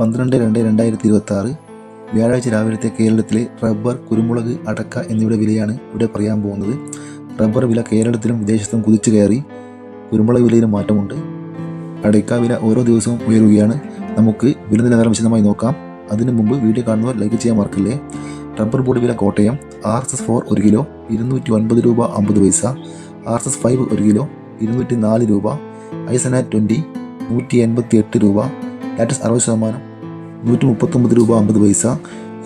പന്ത്രണ്ട് രണ്ട് രണ്ടായിരത്തി ഇരുപത്തി ആറ് വ്യാഴാഴ്ച രാവിലത്തെ കേരളത്തിലെ റബ്ബർ കുരുമുളക് അടക്ക എന്നിവയുടെ വിലയാണ് ഇവിടെ പറയാൻ പോകുന്നത്. റബ്ബർ വില കേരളത്തിലും വിദേശത്തും കുതിച്ചു കയറി കുരുമുളക് വിലയിലും മാറ്റമുണ്ട്. അടയ്ക്ക വില ഓരോ ദിവസവും ഉയരുകയാണ്. നമുക്ക് വില നിലവാരം വിശദമായി നോക്കാം. അതിനു മുമ്പ് വീഡിയോ കാണുന്നവർ ലൈക്ക് ചെയ്യാൻ മറക്കില്ലേ? റബ്ബർ ബോർഡ് വില Kottayam R S S four ഒരു കിലോ ഇരുന്നൂറ്റി ഒൻപത് രൂപ അമ്പത് പൈസ ആർ എസ് എസ് ഫൈവ് ഒരു കിലോ ഇരുന്നൂറ്റി നാല് രൂപ ഐസന ട്വന്റി നൂറ്റി എൺപത്തി എട്ട് രൂപ ലാറ്റസ് അറുപത് ശതമാനം നൂറ്റി മുപ്പത്തൊമ്പത് രൂപ അമ്പത് പൈസ.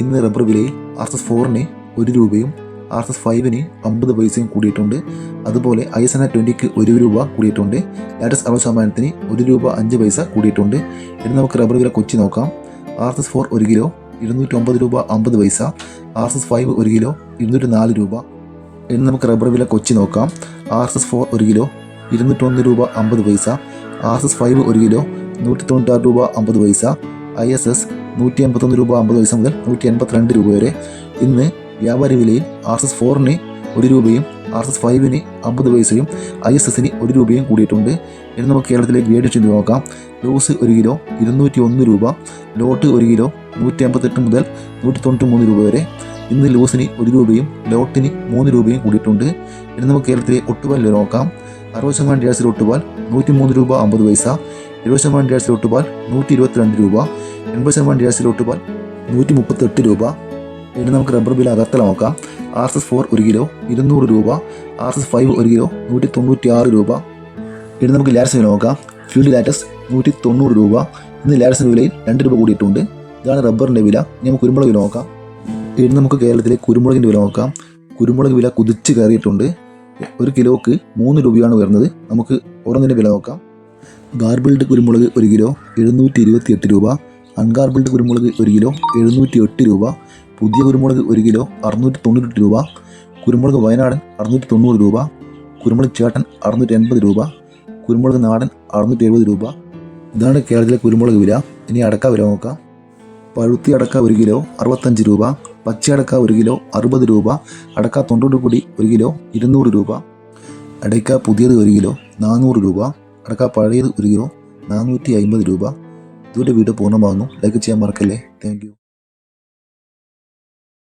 ഇന്ന് റബ്ബർ വിലയിൽ ആർ എസ് ഫോറിന് ഒരു രൂപയും ആർ എസ് ഫൈവിന് അമ്പത് പൈസയും കൂടിയിട്ടുണ്ട്. അതുപോലെ ഐ എസ് എൻ ആർ ട്വന്റിക്ക് ഒരു രൂപ കൂടിയിട്ടുണ്ട്. ലാറ്റസ് അറുപത് ശതമാനത്തിന് ഒരു രൂപ അഞ്ച് പൈസ കൂടിയിട്ടുണ്ട്. ഇനി നമുക്ക് റബ്ബർ വില കൊച്ചി നോക്കാം. ആർ എസ് ഫോർ ഒരു കിലോ ഇരുന്നൂറ്റി ഒമ്പത് രൂപ അമ്പത് പൈസ. ആർ എസ് ഫൈവ് ഒരു കിലോ ഇരുന്നൂറ്റി നാല് രൂപ. ഇനി നമുക്ക് റബ്ബർ വില കൊച്ചി നോക്കാം. ആർ എസ് ഫോർ ഒരു കിലോ ഇരുന്നൂറ്റൊന്ന് രൂപ അമ്പത് പൈസ. ആർ എസ് ഫൈവ് ഒരു കിലോ നൂറ്റി തൊണ്ണൂറ്റാറ് രൂപ അമ്പത് പൈസ ഐ എസ് എസ് നൂറ്റി എൺപത്തൊന്ന് രൂപ അമ്പത് പൈസ മുതൽ നൂറ്റി എൺപത്തിരണ്ട് രൂപ വരെ. ഇന്ന് വ്യാപാര വിലയിൽ ആർ എസ് എസ് ഫോറിന് ഒരു രൂപയും ആർ എസ് എസ് ഫൈവിന് അമ്പത് പൈസയും ഐ എസ് എസിന് ഒരു രൂപയും കൂടിയിട്ടുണ്ട്. ഇനി നമുക്ക് കേരളത്തിലെ ഗ്രേഡ് ചെയ്ത് നോക്കാം. ലൂസ് ഒരു കിലോ ഇരുന്നൂറ്റി ഒന്ന് രൂപ ലോട്ട് ഒരു കിലോ നൂറ്റി അമ്പത്തെട്ട് മുതൽ നൂറ്റി തൊണ്ണൂറ്റി മൂന്ന് രൂപ വരെ. ഇന്ന് ലൂസിന് ഒരു രൂപയും ലോട്ടിന് മൂന്ന് രൂപയും കൂടിയിട്ടുണ്ട്. ഇനി നമുക്ക് കേരളത്തിലെ ഒട്ടുപാൽ നോക്കാം. അറുപത് ശതമാനം ഡേഴ്സിൽ ഒട്ടുപാൽ നൂറ്റി മൂന്ന് രൂപ അമ്പത് പൈസ. എഴുപത് ശതമാനം ഡേഴ്സിൽ ലോട്ടുപാൽ നൂറ്റി ഇരുപത്തിരണ്ട് രൂപ എൺപത് ശതമാനം ഡേഴ്സിൽ ലോട്ടുപാൽ നൂറ്റി മുപ്പത്തെട്ട് രൂപ. ഇനി നമുക്ക് റബ്ബർ ബിൽ അകത്തല നോക്കാം. ആർ എസ് എസ് ഫോർ ഒരു കിലോ ഇരുന്നൂറ് രൂപ. ആർ എസ് എസ് ഫൈവ് ഒരു കിലോ നൂറ്റി തൊണ്ണൂറ്റി ആറ് രൂപ. ഇനി നമുക്ക് ലാറ്റസ് വില നോക്കാം. ഫീൽഡ് ലാറ്റസ് നൂറ്റി തൊണ്ണൂറ് രൂപ. ഇന്ന് ലാറ്റസിന്റെ വിലയിൽ രണ്ട് രൂപ കൂടിയിട്ടുണ്ട്. ഇതാണ് റബ്ബറിന്റെ വില. ഇനി നമുക്ക് കുരുമുളക് വില നോക്കാം. ഇനി നമുക്ക് കേരളത്തിലെ കുരുമുളകിന്റെ വില നോക്കാം. കുരുമുളക് വില കുതിച്ച് കയറിയിട്ടുണ്ട്. ഒരു കിലോക്ക് മൂന്ന് രൂപയാണ് വരുന്നത് നമുക്ക് ഓരോന്നിന്റെ വില നോക്കാം. ഗാർബിൾഡ് കുരുമുളക് ഒരു കിലോ എഴുന്നൂറ്റി ഇരുപത്തി എട്ട് രൂപ. അൺഗാർബിൾഡ് കുരുമുളക് ഒരു കിലോ എഴുന്നൂറ്റി എട്ട് രൂപ. പുതിയ കുരുമുളക് ഒരു കിലോ അറുന്നൂറ്റി തൊണ്ണൂറ്റെട്ട് രൂപ. കുരുമുളക് വയനാടൻ അറുന്നൂറ്റി തൊണ്ണൂറ് രൂപ. കുരുമുളക് ചേട്ടൻ അറുന്നൂറ്റി എൺപത് രൂപ. കുരുമുളക് നാടൻ അറുന്നൂറ്റി എഴുപത് രൂപ. ഇതാണ് കേരളത്തിലെ കുരുമുളക് വില. ഇനി അടക്ക വില നോക്കാം. പഴുത്തി അടക്ക ഒരു കിലോ അറുപത്തഞ്ച് രൂപ. പച്ച അടക്ക ഒരു കിലോ അറുപത് രൂപ. അടക്ക തൊണ്ണൂറ് കൂടി ഒരു കിലോ ഇരുന്നൂറ് രൂപ. അടയ്ക്ക പുതിയത് ഒരു കിലോ നാനൂറ് രൂപ. അടക്ക പഴയത് ഒരു കിലോ നാനൂറ്റി അമ്പത് രൂപ. ഇതുവരെ വീഡിയോ പൂർണമാകുന്നു. ലൈക്ക് ചെയ്യാൻ മറക്കല്ലേ? താങ്ക്